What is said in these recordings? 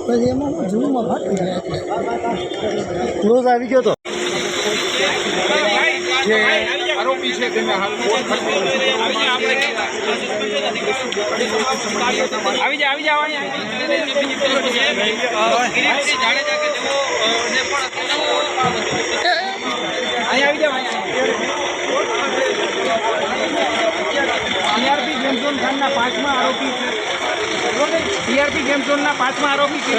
પછી એમાં જૂમાં ફાટી જાય ક્લોઝ આવી ગયો તો જે આરોપી છે તેને હાલ આવી જાય આવી જાવ અહીંયા આવી ગેમ ઝોન ખાનના પાંચમા આરોપી છે. ટીઆરપી ગેમ ઝોનના પાંચમા આરોપી છે.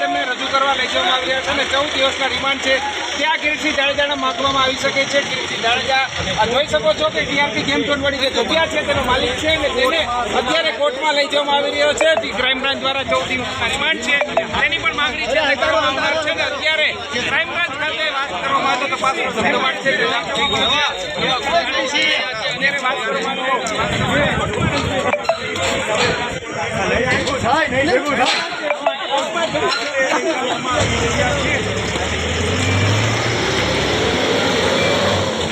તેમને રજૂ કરવા લઈ જવામાં આવી રહ્યા છે અને ચૌદ દિવસના રિમાન્ડ છે. ત્યાં કિરીટસિંહ જાડેજાને માંગવામાં આવી શકે છે. કિરીટસિંહ જાડેજા જોઈ શકો છો કે ટીઆરપી ગેમ ઝોન વળી જે જગ્યા છે તેનો માલિક છે અને તેને અત્યારે કોર્ટમાં લઈ જવામાં આવી રહ્યો છે. ક્રાઇમ બ્રાન્ચ દ્વારા ચૌદ દિવસના રિમાન્ડ છે. તેની પણ માંગણી છે તે કરવામાં આવનાર છે અને અત્યારે ક્રાઇમ બ્રાન્ચ ખાતે વાત તપાસનો ધમધમાટ છે.